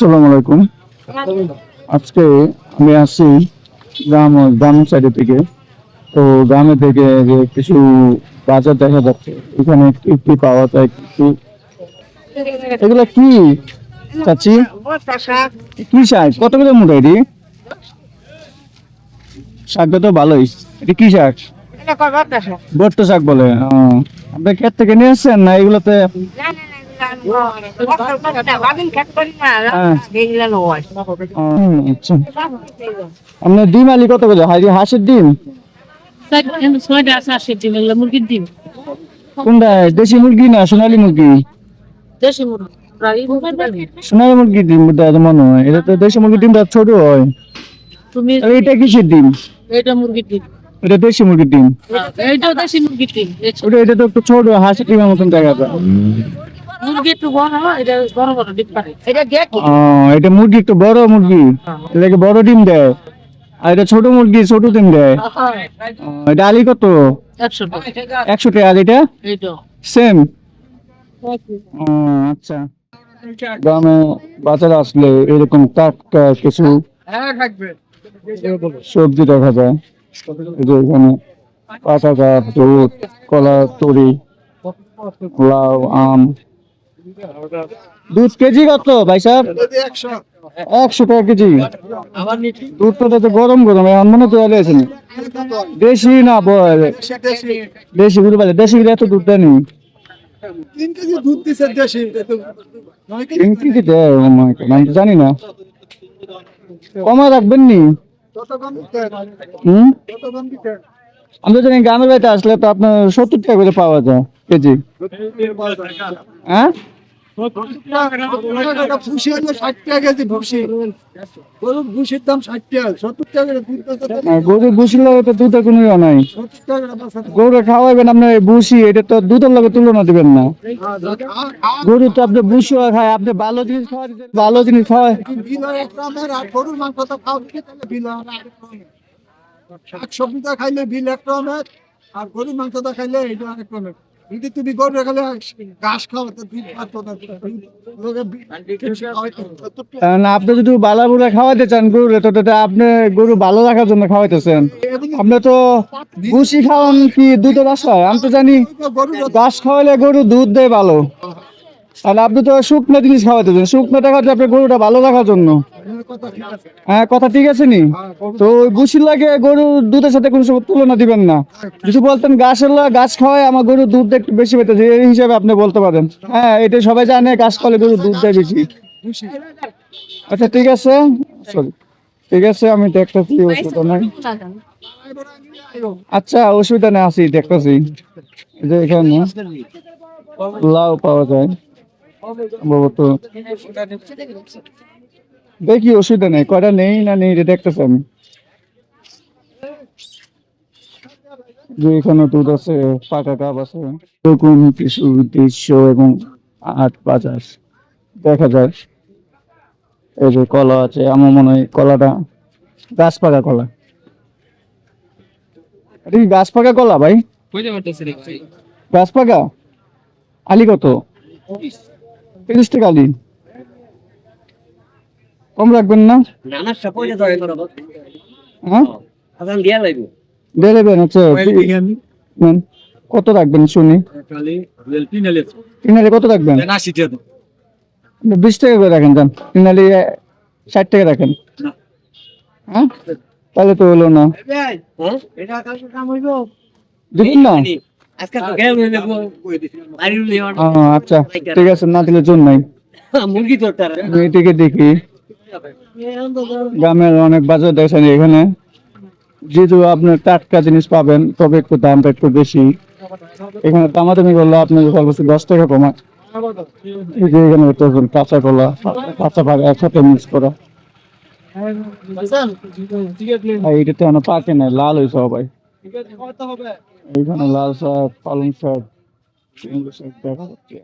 আসসালামু আলাইকুম। আজকে আমি আসছি গ্রাম গ্রাম সাইডের থেকে। তো গ্রামে থেকে যে কিছু বাজার দেখা যাচ্ছে এখানে কি পাওয়া যায় কি এগুলো কি চাচ্ছি কি শাক? কত করে মোটা এটি? শাকটা তো ভালোই। এটি কি শাক? বট্ট শাক বলে আপনি ক্ষেত থেকে নিয়ে আসছেন না এগুলোতে? আপনার ডিম আলি কত করে? হাই হাঁসের ডিম? ছয়টা আছে আশি ডিম এগুলো মুরগির ডিম কোনটা? দেশি মুরগি না সোনালী মুরগি? দেশি মুরগি সোনালী মুরগির ডিম এটা মনে হয়। এটা তো দেশি মুরগির ডিমটা ছোট হয়। তুমি এটা কিসের ডিম? এটা মুরগির ডিম। এটা দেশি মুরগির ডিম? এইটাও দেশি মুরগির ডিম। ওটা এটা তো একটু ছোট হাঁসের ডিমের মতন দেখা যায় মুরগি একটু বড় এটা বড় বড় ডিম পারে। এটা দেখ ও, এটা মুরগি একটু বড় মুরগি। এটাকে বড় ডিম দেয়? আর এটা ছোট মুরগি ছোট ডিম দেয়? এটা আলি কত? একশো টাকা। একশো টাকা আর এটা? সেম? আচ্ছা। গ্রামে বাজারে আসলে এরকম টাটকা কিছু সবজি দেখা যায়। এখানে কাঁচা গাছ দুধ কলা তরি লাউ আম। দুধ কেজি কত ভাই সাহেব? একশো টাকা কেজি। দুধটা তো গরম গরম এখন মনে তো আছে দেশি না বল দেশি গুলো বাজে দেশি গুলো এত দুধ দেয়নি। তিন কেজি দুধ দিছে দেশি এত নয় কেজি তিন কেজি দেয় ও my God, আমি তো জানি না। কমা রাখবেন নি? হুম? দিতে আমরা জানি গ্রামের বাড়িতে আসলে তো আপনার সত্তর টাকা করে পাওয়া যায়। কেজি? হ্যাঁ? ইয়ে গরু তো আপনি খায়, আপনি ভালো জিনিস ভালো জিনিস খাওয়ায়। গরুর শাক সবজিটা খাইলে বিল এক রকমের, আর গরুর মাংসটা খাইলে এটা আরেক রকমের। যদি তুমি ঘাস খাও তো দুধ পাতো না। আপনি যদি বালা বুড়া খাওয়াইতে চান গরু তো তো আপনি গরু ভালো রাখার জন্য খাওয়াইতেছেন। আপনি তো ভুসি খাওয়ান কি দুধের আশায়? আমি তো জানি ঘাস খাওয়ালে গরু দুধ দেয় ভালো। আর আপনি তো শুকনো জিনিস খাওয়াইতেছেন শুকনোটা খাওয়াতে আপনার গরুটা ভালো রাখার জন্য। আছে হ্যাঁ কথা ঠিক আছে নি? তো ওই ভুসির লাগে গরু দুধের সাথে কোনো সময় তুলনা দিবেন না। যদি বলতেন গাছের গাছ খাওয়ায় আমার গরু দুধ একটু বেশি পেতেছে এই হিসাবে আপনি বলতে পারেন। হ্যাঁ এটা সবাই জানে গাছ খাওয়ালে গরু দুধ দেয় বেশি। আচ্ছা ঠিক আছে। সরি ঠিক আছে আমি দেখতেছি অসুবিধা নাই আচ্ছা অসুবিধা নেই আসি দেখতেছি। যে এখানে লাউ পাওয়া যায়। সম্ভবত দেখি অসুবিধা নেই। কয়টা নেই না নেই এটা দেখতেছি আমি। যে এখানে দুধ আছে পাকা কাপ আছে এরকম কিছু দৃশ্য এবং আট বাজার। দেখা যায় এই যে কলা আছে আমার মনে হয় কলাটা গাছ পাকা কলা। এটা কি গাছ পাকা কলা ভাই? গাছ পাকা? আলি কত? তিরিশ টাকা আলি কম রাখবেন না? হ্যাঁ? দিয়া দেবেন আচ্ছা। নেন। কত রাখবেন শুনি? কালি তিনালি কত রাখবেন? বিশ টাকা করে রাখেন যান তিনালি ষাট টাকা রাখেন। হ্যাঁ? তাহলে তো হলো না। হ্যাঁ? দিবেন না? আচ্ছা ঠিক আছে না দিলে জোর নাই। মুরগি এদিকে দেখি। গ্রামের অনেক বাজার দেখছেন এখানে। যেহেতু আপনার টাটকা জিনিস পাবেন তবে একটু দামটা একটু বেশি। এখানে দামাদামি করলে আপনার দশ টাকা কমা। এই যে এখানে দেখুন কাঁচা কলা কাঁচা পাকা একসাথে মিক্স করা। আর এটাতে এখনও পাকে নাই লাল হয়েছে সবাই। এখানে লাল শাক পালং শাক দেখা যাচ্ছে।